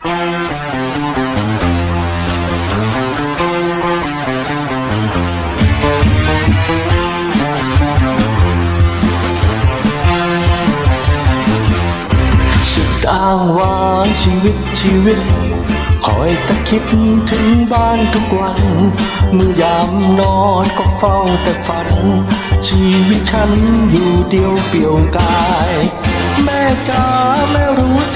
สุดอ้างว้างชีวิตชีวิต คอยตะคิดถึงบ้านทุกวัน เมื่อยามนอนก็เฝ้าแต่ฝัน ชีวิตฉันอยู่เดียวเปลี่ยวกาย แม่จ๋าแม่รู้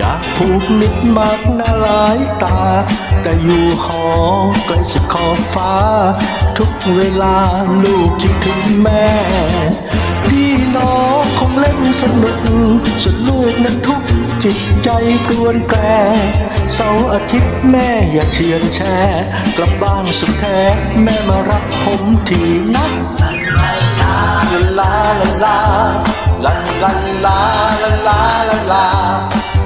อยากผูกมิตรมากหน้าหลายตา แต่อยู่หอใกล้สุดขอบฟ้า ทุกเวลาลูกคิดถึงแม่ พี่น้องคงเล่นสนุกส่วนลูกนั้นทุกจิตใจกรวนแปรเสาร์อาทิตย์แม่อย่าเชื่อนแช่กลับบ้านสุดแท้แม่มารับผมทีนะลาลาลาลาลาลาลาลาลา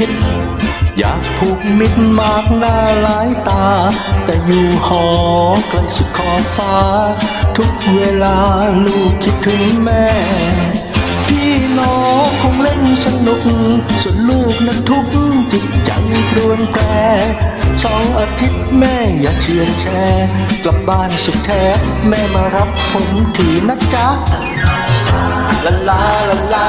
คิด อยากผูกมิตรมากหน้าหลายตา แต่อยู่หอใกล้สุดขอฟ้า ทุกเวลาลูกคิดถึงแม่พี่น้องคงเล่นสนุก ส่วนลูกนั้นทุกจิตใจครวนแปรสาร์อาทิตย์แม่อย่าเชื่อนแช่กลับบ้านสุดแท้แม่มารับผมทีนะจ๊ะลาลาลาลา